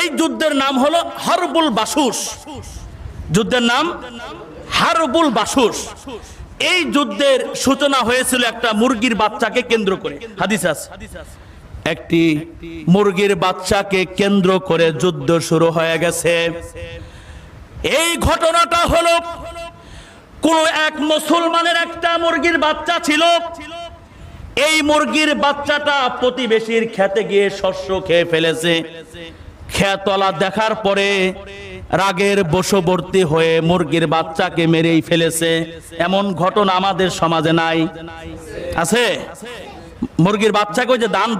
এই যুদ্ধের নাম হলো হারবুল বাসুস। যুদ্ধের নাম হারবুল বাসুস। এই যুদ্ধের সূচনা হয়েছিল একটা মুরগির বাচ্চাকে কেন্দ্র করে। হাদিস একটি মুরগির বাচ্চাকে কেন্দ্র করে যুদ্ধ শুরু হয়ে গেছে। এই ঘটনাটা হলো, কোন এক মুসলমানের একটা মুরগির বাচ্চা ছিল। এই মুরগির বাচ্চাটা প্রতিবেশীর খেতে গিয়ে শস্য খেয়ে ফেলেছে। খেতলা দেখার পরে রাগের বশবর্তী হয়ে মুরগির বাচ্চাকে মেরেই ফেলেছে। এমন ঘটনা আমাদের সমাজে নাই। আছে? মুরগির বাচ্চাকে যে দান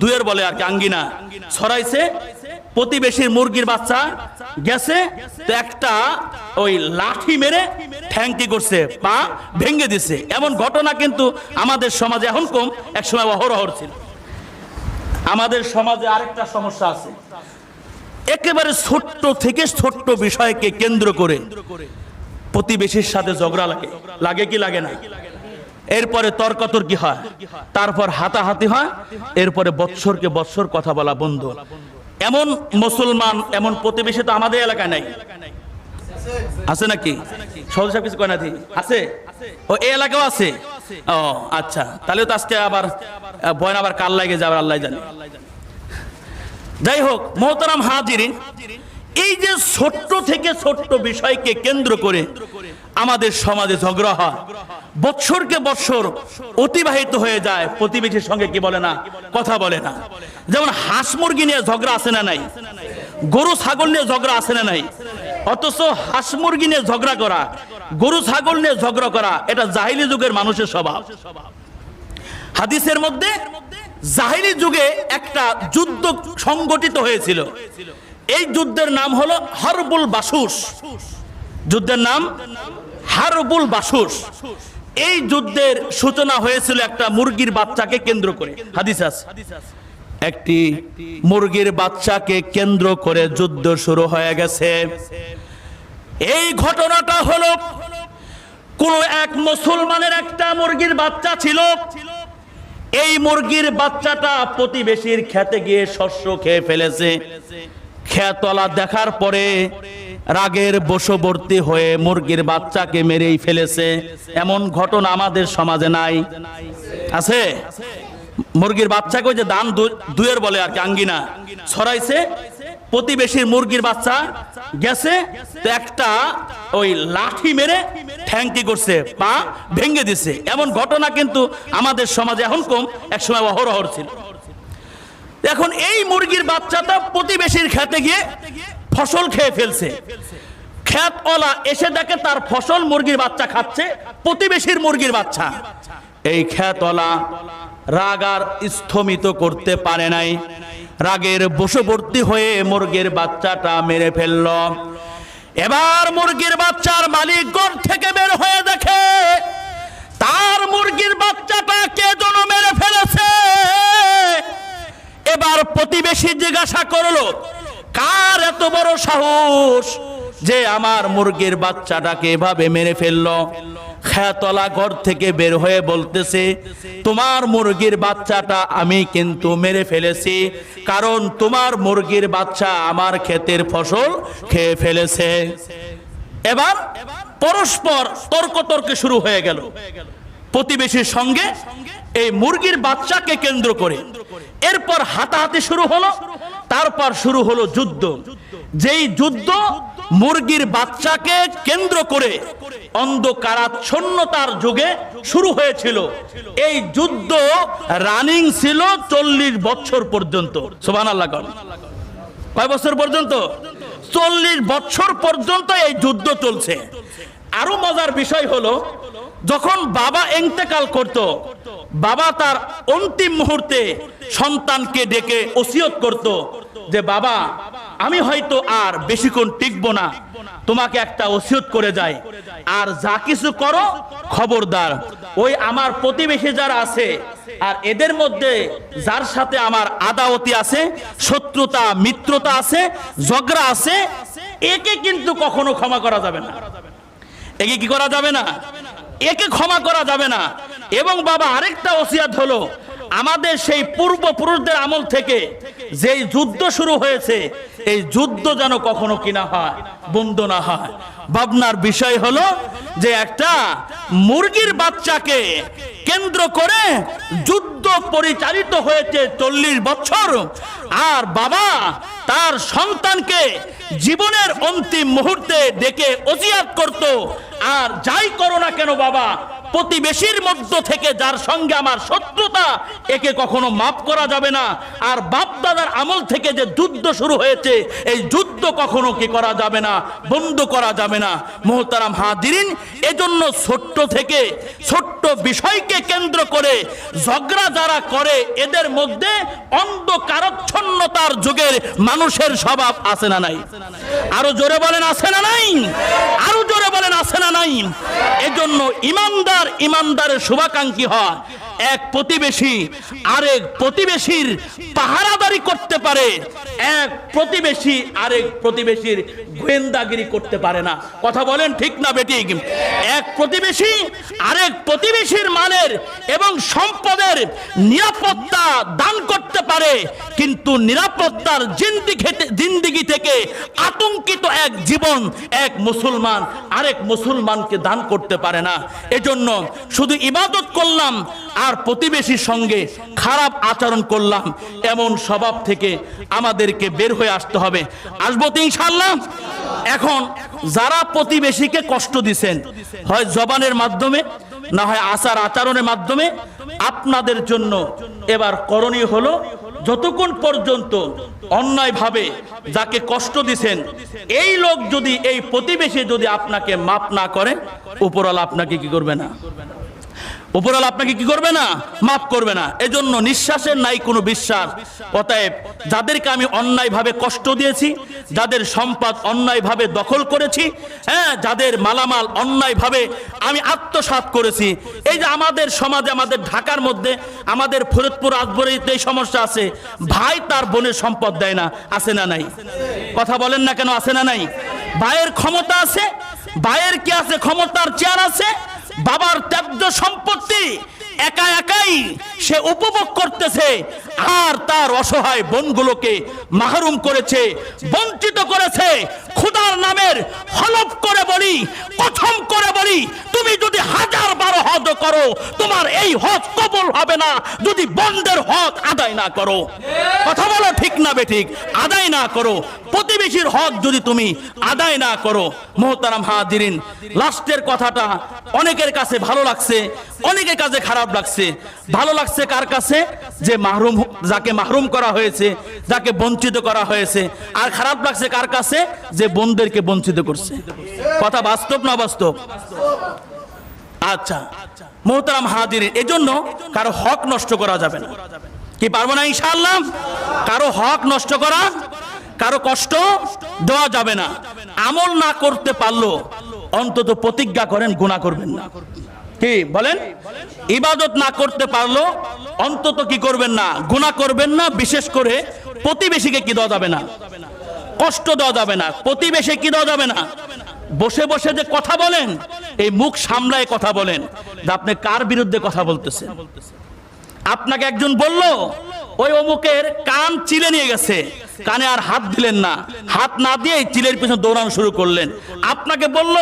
দুয়ের বলে আর কি, আঙ্গিনা। ছড়াইছে, প্রতিবেশীর মুরগির বাচ্চা গেছে, তো একটা ওই লাঠি মেরে ঠ্যাংটি করছে, পা ভেঙে দিছে। এমন ঘটনা কিন্তু আমাদের সমাজে এখন কম এক সময় অহরহর ছিল। আমাদের সমাজে আরেকটা সমস্যা আছে। একেবারে ছোট্ট থেকে ছোট্ট বিষয়কে কেন্দ্র করে প্রতিবেশীর সাথে ঝগড়া লাগে। লাগে কি লাগে না? এরপরে তর্কাতর্কি হয়? তারপর হাতাহাতি হয়। এরপরে বৎসরকে বৎসর কথা বলা বন্ধ। এমন মুসলমান, এমন প্রতিবেশী তো আমাদের এলাকায় নাই। আছে নাকি? সহজ সাহেব কিছু কয় না আছে? ও, এই এলাকাও আছে? ও আচ্ছা। তাহলে তো আজকে আবার বয়ন আবার কাল লাগে যাবে আল্লাহ জানে। যাই হোক মোহতারাম হাজিরিন, এই যে ছোট্ট থেকে ছোট্ট বিষয়কে কেন্দ্র করে আমাদের সমাজে ঝগড়া হয়, বৎসরকে বৎসর অতিবাহিত হয়ে যায়, প্রতিবেশীর সঙ্গে কি বলে না, কথা বলে না। যেমন হাঁস মুরগি নিয়ে ঝগড়া আছে না নাই? গরু, ছাগল নিয়ে ঝগড়া আছে না নাই? অথচ হাঁস মুরগি নিয়ে ঝগড়া করা, গরু, ছাগল নিয়ে ঝগড়া করা, এটা জাহিলি যুগের মানুষের স্বভাব। হাদিসের মধ্যে জাহিলি যুগে একটা যুদ্ধ সংগঠিত হয়েছিল। এই যুদ্ধের নাম হলো হারবুল বাসুস। যুদ্ধের নাম হারবুল বাসুস। এই যুদ্ধের সূচনা হয়েছিল একটা মুরগির বাচ্চাকে কেন্দ্র করে। হাদিস একটি মুরগির বাচ্চাকে কেন্দ্র করে যুদ্ধ শুরু হয়ে গেছে। এই ঘটনাটা হলো, কোন এক মুসলমানের একটা মুরগির বাচ্চা ছিল এই মুরগির বাচ্চাটা প্রতিবেশীর খেতে গিয়ে শস্য খেয়ে ফেলেছে। খেতলা দেখার পরে রাগের বশবর্তী হয়ে মুরগির বাচ্চাকে মেরেই ফেলেছে। এমন ঘটনা আমাদের সমাজে নাই। আছে? মুরগির বাচ্চাকে ওই যে দান দুয়ের বলে আর কি, আঙ্গিনা। ছড়াইছে, প্রতিবেশীর মুরগির বাচ্চা গেছে, তো একটা ওই লাঠি মেরে ঠ্যাংটি করছে? পা ভেঙে দিছে। এমন ঘটনা কিন্তু আমাদের সমাজে এখন কম। এক সময় অহরহর ছিল। এখন এই মুরগির বাচ্চাটা প্রতিবেশীর খেতে গিয়ে ফসল খেয়ে ফেলছে। খ্যাতওয়ালা এসে দেখে তার ফসল মুরগির বাচ্চা খাচ্ছে, প্রতিবেশীর মুরগির বাচ্চা। এই খ্যাতওয়ালা রাগ আর স্থমিত করতে পারে নাই। রাগের বশবর্তী হয়ে মুরগির বাচ্চাটা মেরে ফেলল। এবার মুরগির বাচ্চার মালিক ঘর থেকে বের হয়ে দেখে, তার মুরগির বাচ্চাটা কে যেন মেরে ফেলেছে? এবার প্রতিবেশী জিজ্ঞাসা করল, কার এত বড় সাহস যে আমার মুরগির বাচ্চাটাকে এভাবে মেরে ফেলল? খেতলা ঘর থেকে বের হয়ে বলতেছে, তোমার মুরগির বাচ্চাটা আমি কিন্তু মেরে ফেলেছি, কারণ তোমার মুরগির বাচ্চা আমার ক্ষেতের ফসল খেয়ে ফেলেছে। এবার পরস্পর তর্ক তর্কে শুরু হয়ে গেল। প্রতিবেশীর সঙ্গে এই মুরগির বাচ্চাকে কেন্দ্র করে। এরপর হাতাহাতি শুরু হলো, তারপর শুরু হলো যুদ্ধ। যেই যুদ্ধ মুরগির বাচ্চাকে কেন্দ্র করে অন্ধকারাচ্ছন্নতার যুগে শুরু হয়েছিল। এই যুদ্ধ রানিং ছিল চল্লিশ বছর পর্যন্ত। সোবান কয় বছর পর্যন্ত? চল্লিশ বছর পর্যন্ত এই যুদ্ধ চলছে। আরও মজার বিষয় হলো, যখন বাবা এন্তেকাল করত, বাবা তার অন্তিম মুহূর্তে সন্তানকে ডেকে ওসিয়ত করত যে, বাবা আমি হয়তো আর বেশিক্ষণ টিকবো না। তোমাকে একটা ওসিয়ত করে যায় আর যা কিছু করো, খবরদার। ওই আমার প্রতিবেশী যারা আছে, আর এদের মধ্যে যার সাথে আমার আদাওতি আছে, শত্রুতা, মিত্রতা আছে, ঝগড়া আছে, একে কিন্তু কখনো ক্ষমা করা যাবে না। একে কি করা যাবে না? একে ক্ষমা করা যাবে না। এবং বাবা, আরেকটা ওসিয়াত হলো, আমাদের সেই পূর্বপুরুষদের আমল থেকে যেই যুদ্ধ শুরু হয়েছে এই যুদ্ধ যেন কখনো কিনা হয়, বন্ধ না হয়। ভাবনার বিষয় হলো যে একটা মুরগির বাচ্চাকে কেন্দ্র করে যুদ্ধ পরিচালিত হয়েছে চল্লিশ বছর, আর বাবা তার সন্তানকে জীবনের অন্তিম মুহূর্তে ডেকে ওসিয়াত করত, আর যাই করো না কেন বাবা প্রতিবেশীর মধ্য থেকে যার সঙ্গে আমার শত্রুতা, একে কখনো মাফ করা যাবে না। আর বাপ দাদার আমল থেকে যে যুদ্ধ শুরু হয়েছে, এই যুদ্ধ কখনো কি করা যাবে না, বন্ধ করা যাবে না। মোহতারাম হাদিরিন এজন্য ছোট্ট থেকে ছোট্ট বিষয়কে কেন্দ্র করে ঝগড়া যারা করে, এদের মধ্যে অন্ধকারচ্ছন্নতার যুগের মানুষের স্বভাব আছে না নাই? আরও জোরে বলেন, আছে না নাই? আরও জোরে বলেন, আছে না নাই? এজন্য ইমানদার ইমানদারের শুভাকাঙ্ক্ষী হয়। এক প্রতিবেশী আরেক প্রতিবেশীর পাহারাদারি করতে পারে, এক প্রতিবেশী আরেক প্রতিবেশীর গোয়েন্দাগিরি করতে পারে না। কথা বলেন ঠিক না বেঠিক এক প্রতিবেশী আরেক প্রতিবেশীর মালের এবং সম্পদের নিরাপত্তা দান করতে পারে, কিন্তু নিরাপত্তার জিন্দিগি জিন্দিগি থেকে আতঙ্কিত এক জীবন এক মুসলমান আরেক মুসলমানকে দান করতে পারে না। এজন্য শুধু ইবাদত করলাম আর প্রতিবেশীর সঙ্গে খারাপ আচরণ করলাম। এমন স্বভাব থেকে আমাদেরকে বের হয়ে আসতে হবে। আসব তো ইনশাল্লাহ এখন যারা প্রতিবেশীকে কষ্ট দিছেন, হয় জবানের মাধ্যমে, না হয় আচার আচরণের মাধ্যমে, আপনাদের জন্য এবার করণীয় হলো, যতক্ষণ পর্যন্ত অন্যায়ভাবে যাকে কষ্ট দিছেন, এই লোক যদি, এই প্রতিবেশী যদি আপনাকে মাপ না করে, উপরওয়ালা আপনাকে কি করবে না? উপরাল আপনাকে কি করবে না? মাফ করবে না। এজন্য নিঃশ্বাসের নাই কোনো বিশ্বাস। অতএব যাদেরকে আমি অন্যায়ভাবে কষ্ট দিয়েছি, যাদের সম্পদ অন্যায়ভাবে দখল করেছি হ্যাঁ যাদের মালামাল অন্যায়ভাবে আমি আত্মসাৎ করেছি, এই যে আমাদের সমাজে, আমাদের ঢাকার মধ্যে, আমাদের ফরিদপুর আজবরিতে এই সমস্যা আছে, ভাই তার বোনের সম্পদ দেয় না, আছে না নাই? কথা বলেন না কেন, আছে না নাই? ভাইয়ের ক্ষমতা আছে, ভাইয়ের কি আছে? ক্ষমতার চেয়ার আছে বাবার ত্যায্য সম্পত্তি একা একাই সে উপভোগ করতেছে, আর তার অসহায় বোনগুলোকে মাহরুম করেছে, বঞ্চিত করেছে। খুদার নামের হলফ করে বলি, কথম করে বলি, তুমি যদি হাজার বারো হজ করো, তোমার এই হজ কবল হবে না। যদি বন্ধের হক আদায় না করো কথা বলো ঠিক না বেঠিক আদায় না করো। প্রতিবেশীর হক যদি তুমি আদায় না করো, মোহতারাম হাজিরিন, লাস্টের কথাটা অনেকের কাছে ভালো লাগছে, অনেকের কাছে খারাপ লাগছে। ভালো লাগছে কার কাছে? যে মাহরুম যাকে মাহরুম করা হয়েছে, যাকে বঞ্চিত করা হয়েছে। আর খারাপ লাগছে কার কাছে? যে বোনদেরকে বঞ্চিত করছে। কথা বাস্তব না বাস্তব? আচ্ছা মোহতারাম হাজির এজন্য কারও হক নষ্ট করা যাবে না। কি পারব না ইনশাআল্লাহ? কারও হক নষ্ট করা, কারও কষ্ট দেওয়া যাবে না। আমল না করতে পারল অন্তত প্রতিজ্ঞা করেন গুণা করবেন না। কি বলেন? ইবাদত না করতে পারল অন্তত কি করবেন না? গুণা করবেন না। বিশেষ করে প্রতিবেশীকে কি দেওয়া যাবে না? কষ্ট দেওয়া যাবে না। প্রতিবেশী কি দেওয়া যাবে না? বসে বসে যে কথা বলেন, এই মুখ সামলায় কথা বলেন আপনি কার বিরুদ্ধে কথা বলতেছেন? আপনাকে একজন বলল ওই অমুকের কান চিলে নিয়ে গেছে। কানে আর হাত দিলেন না। হাত না দিয়ে চিলের পিছনে দৌড়ানো শুরু করলেন। আপনাকে বলল,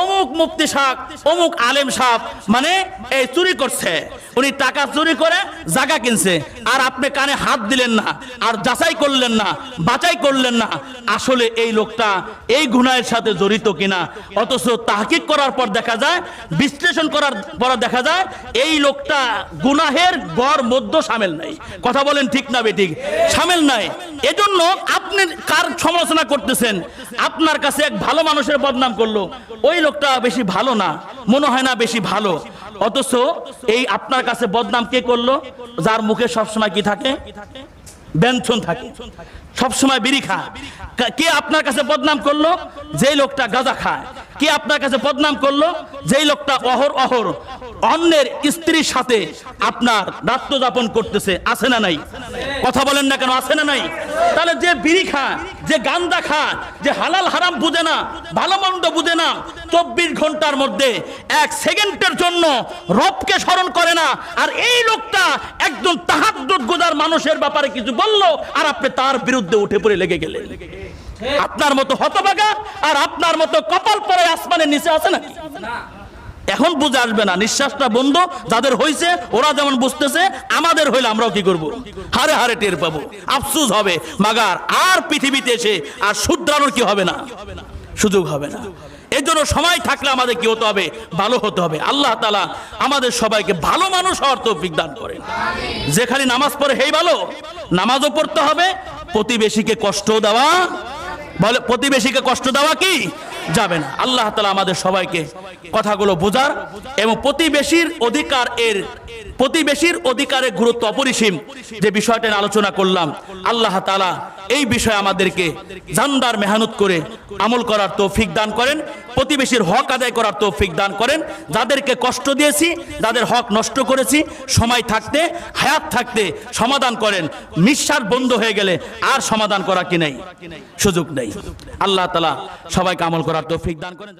অমুক মুক্তি সাহ অমুক আলেম সাহ মানে এই চুরি করছে। উনি টাকা চুরি করে জায়গা কিনছে। আর আপনি কানে হাত দিলেন না, আর যাচাই করলেন না, বাছাই করলেন না। আসলে এই লোকটা এই গুনাহের সাথে জড়িত কিনা? অথচ তাহকিক করার পর দেখা যায়, বিশ্লেষণ করার পর দেখা যায়, এই লোকটা গুনাহের গড় মধ্য সামিল নাই। কথা বলেন ঠিক না বেঠিক সামিল নাই। এজন্য আপনি কার সমালোচনা করতেছেন? আপনার কাছে এক ভালো মানুষের বদনাম করল। ওই লোকটা বেশি ভালো না, মনে হয় না বেশি ভালো। অথচ এই আপনার কাছে বদনাম কে করল? যার মুখে সবসময় কি থাকে? ব্যঞ্জন থাকে। সবসময় বিড়ি খায় কে আপনার কাছে বদনাম করল? যে লোকটা গাঁজা খায়। কে আপনার কাছে বদনাম করল? যেই লোকটা অহর অহর। অন্যের স্ত্রীর সাথে আপনার রাত্র যাপন করতেছে। আছে না নাই? কথা বলেন না কেন? আছে না নাই? তাহলে যে বিড়ি খা, যে গান্দা খা, যে হালাল হারাম বুঝে না, ভালো মন্দ বুঝে না চব্বিশ ঘণ্টার মধ্যে এক সেকেন্ডের জন্য রবকে স্মরণ করে না। আর এই লোকটা একজন তাহাদ্দুত গুজার মানুষের ব্যাপারে কিছু বলল আর আপনি তার বিরুদ্ধে উঠে পড়ে লেগে গেলেন। আপনার মতো হতবাগা আর আপনার মতো কপাল পরে আসমানের নিচে আছে নাকি এখন বুঝে আসবে না, নিঃশ্বাসটা বন্ধ, যাদের হয়েছে ওরা যেমন বুঝতেছে, আমাদের হইলে আমরাও কি করব? হারে হারে টের পাবো, আফসুস হবে, মাগার, আর পৃথিবীতে এসে আর শুদ্রানোর কি হবে না? সুযোগ হবে না। এর জন্য সময় থাকলে আমাদের কি হতে হবে? ভালো হতে হবে। আল্লাহ তালা আমাদের সবাইকে ভালো মানুষ হওয়ার তৌফিক দান করেন। যে খালি নামাজ পড়ে হেই ভালো, নামাজও পড়তে হবে। প্রতিবেশীকে কষ্ট দেওয়া, বলে প্রতিবেশীকে কষ্ট দেওয়া কি? যাবে না। আল্লাহ তালা আমাদের সবাইকে কথাগুলো বোঝার এবং প্রতিবেশীর অধিকার এর প্রতিবেশীর অধিকারের গুরুত্ব অপরিসীম। যে বিষয়টা আলোচনা করলাম, আল্লাহ তালা এই বিষয়ে আমাদেরকে জানদার মেহনত করে আমল করার তৌফিক দান করেন, প্রতিবেশীর হক আদায় করার তৌফিক দান করেন। যাদেরকে কষ্ট দিয়েছি, যাদের হক নষ্ট করেছি, সময় থাকতে, হায়াত থাকতে সমাধান করেন। নিঃশ্বাস বন্ধ হয়ে গেলে আর সমাধান করা কি নেই? সুযোগ নেই। আল্লাহ তালা সবাইকে আমল করার তৌফিক দান করেন।